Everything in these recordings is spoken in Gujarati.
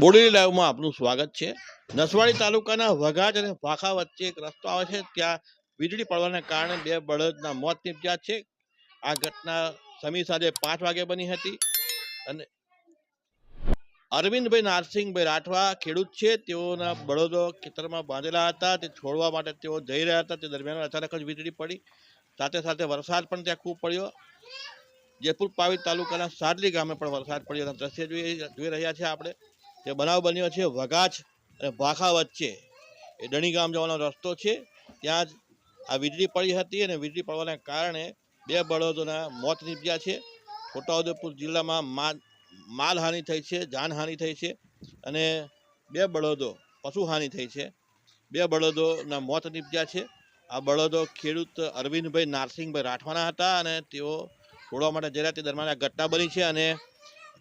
બોડેલી લાઈવમાં આપનું સ્વાગત છે. નસવાડી તાલુકાના વઘાજ અને વાખા વચ્ચે એક રસ્તો આવે છે. ત્યાં વીજળી પડવાને કારણે બે બળદના મોત નીપજ્યા છે. આ ઘટના સમી સાંજે પાંચ વાગે બની હતી. અને અરવિંદભાઈ નારસિંહભાઈ રાઠવા ખેડૂત છે. તેઓના બળદો ખેતરમાં બાંધેલા હતા. તે છોડવા માટે તેઓ જઈ રહ્યા હતા. તે દરમિયાન અચાનક જ વીજળી પડી. સાથે સાથે વરસાદ પણ ત્યાં ખૂબ પડ્યો. જયપુર પાવી તાલુકાના સાદલી ગામે પણ વરસાદ પડ્યો. દ્રશ્ય જોઈ જોઈ રહ્યા છે આપણે. જે બનાવ બન્યો છે વઘાચ અને ભાખા વચ્ચે એ ડણી ગામ જવાનો રસ્તો છે. ત્યાં જ આ વીજળી પડી હતી અને વીજળી પડવાના કારણે બે બળદોના મોત નીપજ્યા છે. છોટાઉદેપુર જિલ્લામાં માલ માલહાનિ થઈ છે, જાનહાનિ થઈ છે અને બે બળદો પશુહાનિ થઈ છે. બે બળદોના મોત નીપજ્યા છે. આ બળદો ખેડૂત અરવિંદભાઈ નારસિંહભાઈ રાઠવાના હતા અને તેઓ છોડવા માટે જઈ રહ્યા તે દરમિયાન આ ઘટના બની છે અને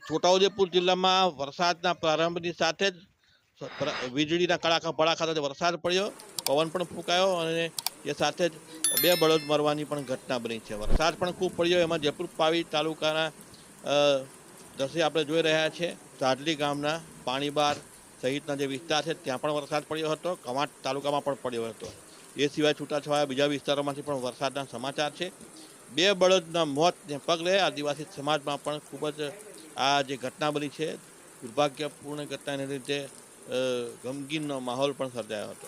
છોટાઉદેપુર જિલ્લામાં વરસાદના પ્રારંભની સાથે જ વીજળીના કડાકા ભડાકા સાથે વરસાદ પડ્યો પવન પણ ફૂંકાયો અને એ સાથે જ બે બળદ મરવાની પણ ઘટના બની છે. વરસાદ પણ ખૂબ પડ્યો એમાં જયપુર પાવી તાલુકાના અ, આપણે જોઈ રહ્યા છે. ચાડલી ગામના પાણીબાર સહિતના જે વિસ્તાર છે ત્યાં પણ વરસાદ પડ્યો હતો કવાંટ તાલુકામાં પણ પડ્યો હતો. એ સિવાય છૂટાછવાયા બીજા વિસ્તારોમાંથી પણ વરસાદના સમાચાર છે. બે બળદના મોતને પગલે આદિવાસી સમાજમાં પણ ખૂબ જ આ જે ઘટના બની છે દુર્ભાગ્યપૂર્ણ ઘટનાને લીધે ગમગીનનો માહોલ પણ સર્જાયો હતો.